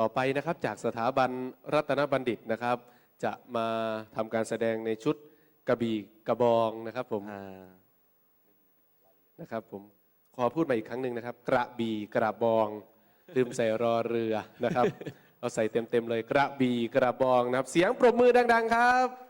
ต่อไปนะครับจากสถาบันรัตนบัณฑิตนะครับ จะมาทำการแสดงในชุดกระบี่กระบองนะครับผมอ่านะครับผมขอพูดมาอีกครั้งหนึ่งนะครับ กระบี่กระบองลืมใส่รอเรือนะครับ เอาใส่เต็มๆเลย กระบี่กระบองนะครับ เสียงปรบมือดัง ๆ ครับ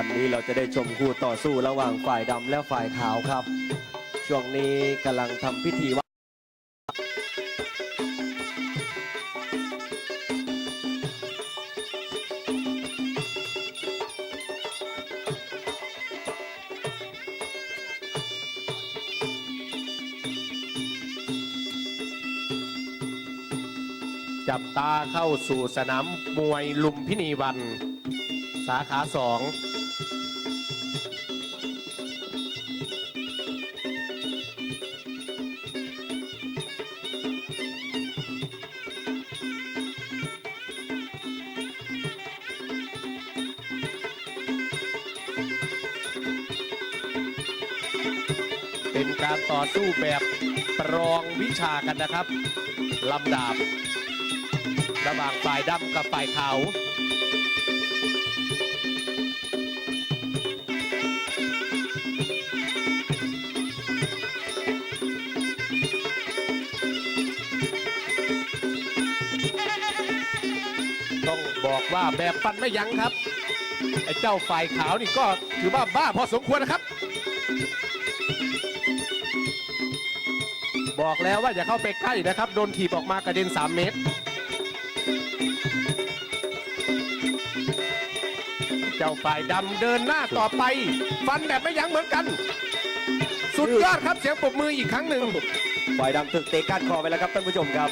วันนี้เราจะได้ชมคู่ต่อสู้ระหว่างฝ่ายดำและฝ่ายขาวครับ ช่วงนี้กำลังทำพิธีไหว้จับตาเข้าสู่สนามมวยลุมพินีวัน สาขาสอง เป็นการต่อสู้แบบประลองวิชากันนะครับลำดาบระหว่างฝ่ายดำกับฝ่ายขาวต้องบอกว่าแบบฟันไม่ยั้งครับ ไอ้เจ้าฝ่ายขาวนี่ก็ถือว่าบ้าพอสมควรนะครับ บอกแล้วว่าอย่าเข้าไปใกล้นะครับ โดนถีบออกมากระเด็น 3 เมตร เจ้าฝ่ายดำเดินหน้าต่อไป ฟันแบบไม่ยั้งเหมือนกัน สุดยอดครับเสียงปรบมืออีกครั้งหนึ่ง ฝ่ายดำถูกเตะก้านคอไปแล้วครับท่านผู้ชมครับ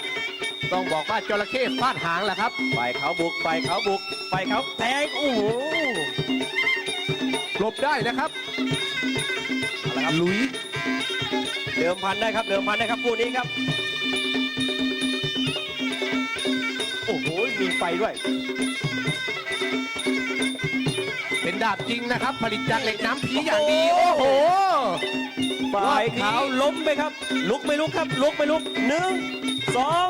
ต้องบอกว่าจระเข้ฟาดหางแหละครับ ฝ่ายขาวบุก ฝ่ายขาวบุก ฝ่ายขาวแทงโอ้โหหลบได้นะครับเอาละครับลุย เดิมพันได้ครับเดิมพันได้ครับคู่นี้ครับโอ้โหมีไฟด้วย เป็นดาบจริงนะครับ ผลิตจากเหล็กน้ำผีอย่างดีโอ้โหฝ่ายขาวล้มไหมครับ ลุกไม่ลุกครับลุกไม่ลุกหนึ่งสอง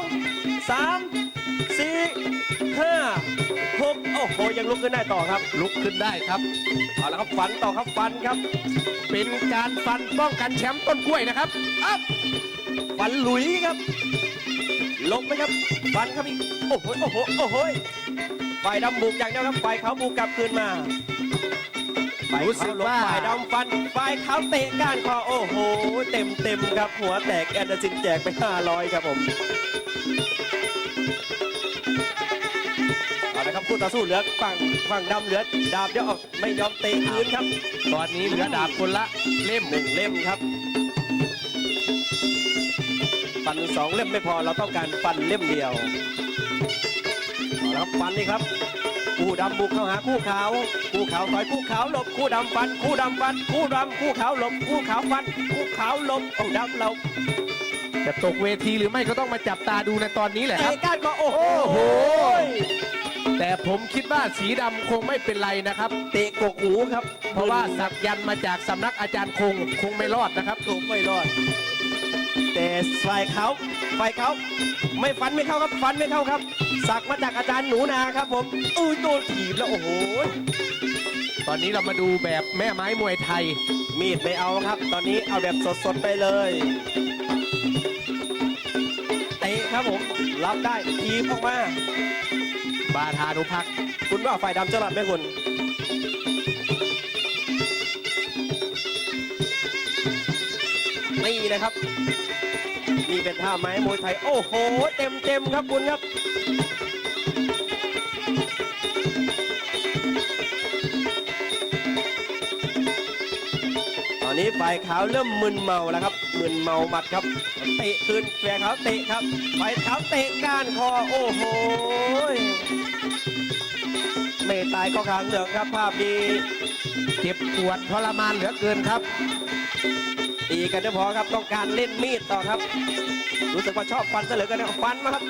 สามสี่ห้าหก โอ้โหยังลุกขึ้นได้ต่อครับ ลุกขึ้นได้ครับเอาละครับฟันต่อครับฟันครับ เป็นการฟันป้องกันแชมป์ต้นกล้วยนะครับอัพฟันหลุยครับลงไหมครับฟันครับอีกโอ้โหโอ้โหโอ้โหฝ่ายดำบุกอย่างเดียวครับฝ่ายขาวบุกกลับคืนมาฝ่ายรู้สึขาวกลงว่าฝ่ายดำฟันฝ่ายขาวเตะก้านคอโอ้โห เต็มเต็มครับหัวแตกแอนเดอร์ซินแจกไป500ครับผม ครับคู่ต่อสู้เหลือฝั่งฝั่งดำเหลือดาบเดียวออกไม่ยอมเตะคืนครับตอนนี้เหลือดาบคนละเล่มหนึ่งเล่มครับฟันสองเล่มไม่พอเราต้องการฟันเล่มเดียวเอาละครับฟันนี่ครับคู่ดำบุกเข้าหาคู่ขาวคู่ขาวต่อยคู่ขาวหลบคู่ดำฟัน คู่ดำฟัน คู่ดำคู่ขาวหลบคู่ขาวฟัน คู่ขาวหลบเอาดำเราจะตกเวทีหรือไม่ก็ต้องมาจับตาดูในตอนนี้แหละครับเตะก้านก็โอ้โหโอ้โห แต่ผมคิดว่าสีดำคงไม่เป็นไรนะครับ เตะกกหูครับเพราะว่าสักยันต์มาจากสำนักอาจารย์คงคงไม่รอดนะครับ ถูกไม่รอด แต่ฝ่ายเขาฝ่ายเขาไม่ฟันไม่เข้าครับฟันไม่เข้าครับ สักมาจากอาจารย์หนูนาครับผมอุ้ยโดนถีบแล้วโอ้โหตอนนี้เรามาดูแบบแม่ไม้มวยไทย มีดไม่เอาครับ ตอนนี้เอาแบบสดๆไปเลยเตะครับผมรับได้ทีบออกมา บาทานุพักษ์คุณว่าฝ่ายดำจะรับไหมคุณนี่นะครับ นี่เป็นท่าไม้มวยไทย โอ้โห เต็มเต็มครับคุณครับ นนี้ฝ่ายขาวเริ่มมึนเมาแล้วครับมึนเมาหมัดครับเตะคืนฝ่ายขาวเตะครับฝ่ายขาวเตะก้านคอโอ้โหไม่ตายก็ขางเหลืองครับภาพดีเจ็บปวดทรมานเหลือเกินครับ ตีกันไม่พอครับต้องการเล่นมีดต่อครับ รู้สึกว่าชอบฟันซะเหลือเกินนะฟันมาครับ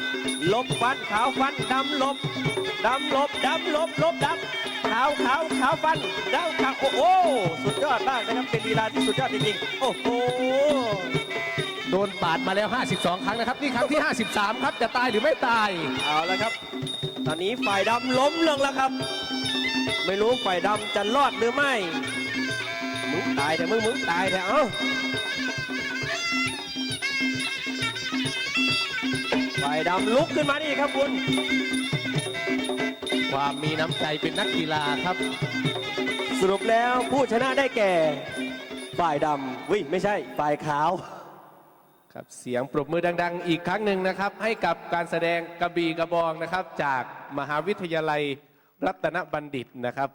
ลบฟันขาวฟันดำลบดำลบดำลบลบดำขาวขาวขาวฟันดำขาวโอ้โหสุดยอดมากนะครับเป็นลีลาที่สุดยอดจริงๆโอ้โหโดนปาดมาแล้ว 52 ครั้งนะครับ นี่ครั้งที่ 53 ครับ จะตายหรือไม่ตาย เอาแล้วครับ ตอนนี้ฝ่ายดำล้มลงแล้วครับ ไม่รู้ฝ่ายดำจะรอดหรือไม่ มึงตายแต่มึงมึงตายแต่เอ้าฝ่ายดำลุกขึ้นมานี่ครับคุณ ความมีน้ำใจเป็นนักกีฬาครับ สรุปแล้วผู้ชนะได้แก่ ฝ่ายดำวิไม่ใช่ ฝ่ายขาว ครับเสียงปรบมือดัง ๆ อีกครั้งหนึ่งนะครับ ให้กับการแสดงกระบี่กระบองนะครับ จากมหาวิทยาลัยรัตนบัณฑิตนะครับ